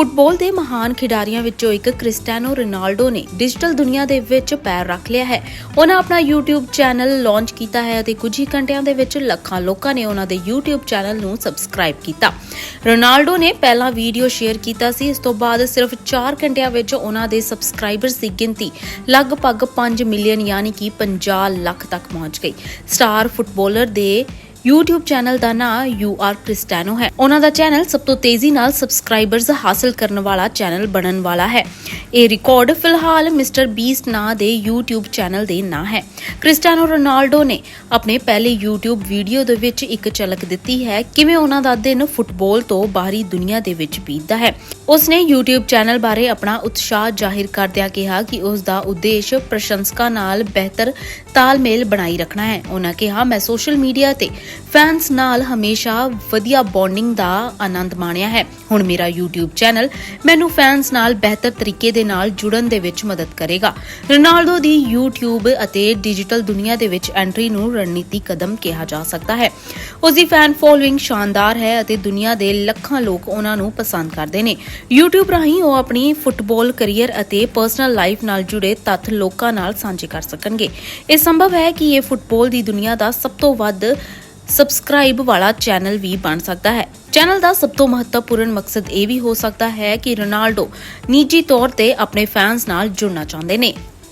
Football ਦੇ ਮਹਾਨ ਖਿਡਾਰੀਆਂ ਵਿੱਚੋਂ ਇੱਕ ਕ੍ਰਿਸਟੀਆਨੋ ਰੋਨਾਲਡੋ ਨੇ ਡਿਜੀਟਲ ਦੁਨੀਆ ਦੇ ਵਿੱਚ ਪੈਰ ਰੱਖ ਲਿਆ ਹੈ। ਉਹਨਾਂ ਆਪਣਾ YouTube ਚੈਨਲ ਲਾਂਚ ਕੀਤਾ ਹੈ ਅਤੇ ਕੁਝ ਹੀ ਘੰਟਿਆਂ ਦੇ ਵਿੱਚ ਲੱਖਾਂ ਲੋਕਾਂ ਨੇ ਉਹਨਾਂ ਦੇ YouTube ਚੈਨਲ ਨੂੰ ਸਬਸਕ੍ਰਾਈਬ ਕੀਤਾ। ਰੋਨਾਲਡੋ ਨੇ ਪਹਿਲਾ ਵੀਡੀਓ ਸ਼ੇਅਰ ਕੀਤਾ ਸੀ। ਇਸ ਤੋਂ ਬਾਅਦ ਸਿਰਫ 4 ਘੰਟਿਆਂ ਵਿੱਚ ਉਹਨਾਂ ਦੇ ਸਬਸਕ੍ਰਾਈਬਰਸ ਦੀ ਗਿਣਤੀ ਲਗਭਗ 5 ਮਿਲੀਅਨ ਯਾਨੀ ਕਿ 50 ਲੱਖ ਤੱਕ ਪਹੁੰਚ ਗਈ। ਸਟਾਰ ਫੁੱਟਬਾਲਰ ਦੇ YouTube ਚੈਨਲ ਦਾ ਨਾਮ ਯੂ ਆਰ ਕ੍ਰਿਸਟੈਨੋ ਹੈ। ਉਹਨਾਂ ਦਾ ਚੈਨਲ ਸਭ ਤੋਂ ਤੇਜ਼ੀ ਨਾਲ ਸਬਸਕ੍ਰਾਈਬਰਸ ਹਾਸਲ ਕਰਨ ਵਾਲਾ ਚੈਨਲ ਬਣਨ ਵਾਲਾ ਹੈ। ਇਹ ਰਿਕਾਰਡ ਫਿਲਹਾਲ ਮਿਸਟਰ ਬੀਸਟ ਨਾਂ ਦੇ YouTube ਚੈਨਲ ਦੇ ਨਾਂ ਹੈ। ਕ੍ਰਿਸਟੀਆਨੋ ਰੋਨਾਲਡੋ ਨੇ ਆਪਣੇ ਪਹਿਲੇ YouTube ਵੀਡੀਓ ਦੇ ਵਿੱਚ ਇੱਕ ਝਲਕ ਦਿੱਤੀ ਹੈ, ਕਿਵੇਂ ਉਹਨਾਂ ਦਾ ਦਿਨ ਫੁੱਟਬਾਲ ਤੋਂ ਬਾਹਰੀ ਦੁਨੀਆ ਦੇ ਵਿੱਚ ਬੀਤਦਾ ਹੈ। ਉਸਨੇ YouTube ਚੈਨਲ ਬਾਰੇ ਆਪਣਾ ਉਤਸ਼ਾਹ ਜ਼ਾਹਿਰ ਕਰਦਿਆਂ ਕਿਹਾ ਕਿ ਉਸ ਦਾ ਉਦੇਸ਼ ਪ੍ਰਸ਼ੰਸਕਾਂ ਨਾਲ ਬਿਹਤਰ ਤਾਲਮੇਲ ਬਣਾਈ ਰੱਖਣਾ ਹੈ। ਉਹਨਾਂ ਕਿਹਾ, ਮੈਂ ਸੋਸ਼ਲ ਮੀਡੀਆ ਤੇ ਫੈਨਸ ਨਾਲ ਹਮੇਸ਼ਾ ਵਧੀਆ ਬੌਂਡਿੰਗ ਦਾ ਆਨੰਦ ਮਾਣਿਆ ਹੈ। ਹੁਣ ਮੇਰਾ YouTube ਚੈਨਲ ਮੈਨੂੰ ਫੈਨਸ ਨਾਲ ਬਿਹਤਰ ਤਰੀਕੇ ਦੇ ਨਾਲ ਜੁੜਨ ਦੇ ਵਿੱਚ ਮਦਦ ਕਰੇਗਾ। ਰੋਨਾਲਡੋ ਦੀ YouTube ਅਤੇ ਡਿਜੀਟਲ ਦੁਨੀਆ ਦੇ ਵਿੱਚ ਐਂਟਰੀ ਨੂੰ ਰਣਨੀਤੀ ਕਦਮ ਕਿਹਾ ਜਾ ਸਕਦਾ ਹੈ। ਉਸ ਦੀ ਫੈਨ ਫੋਲੋਇੰਗ ਸ਼ਾਨਦਾਰ ਹੈ ਅਤੇ ਦੁਨੀਆ ਦੇ ਲੱਖਾਂ ਲੋਕ ਉਹਨਾਂ ਨੂੰ ਪਸੰਦ ਕਰਦੇ ਨੇ। YouTube ਰਾਹੀਂ ਉਹ ਆਪਣੀ ਫੁੱਟਬਾਲ ਕੈਰੀਅਰ ਅਤੇ ਪਰਸਨਲ ਲਾਈਫ ਨਾਲ ਜੁੜੇ ਤੱਥ ਲੋਕਾਂ ਨਾਲ ਸਾਂਝੇ ਕਰ ਸਕਣਗੇ। ਇਹ ਸੰਭਵ ਹੈ ਕਿ ਇਹ ਫੁੱਟਬਾਲ ਦੀ ਦੁਨੀਆ ਦਾ ਸਭ ਤੋਂ ਵੱਧ ਸਬਸਕ੍ਰਾਈਬ ਵਾਲਾ ਚੈਨਲ ਵੀ ਬਣ ਸਕਦਾ ਹੈ। ਚੈਨਲ ਦਾ ਸਭ ਤੋਂ ਮਹੱਤਵਪੂਰਨ ਮਕਸਦ ਇਹ ਵੀ ਹੋ ਸਕਦਾ ਹੈ ਕਿ ਰੋਨਾਲਡੋ ਨਿੱਜੀ ਤੌਰ ਤੇ ਆਪਣੇ ਫੈਨਸ ਨਾਲ ਜੁੜਨਾ ਚਾਹੁੰਦੇ ਨੇ।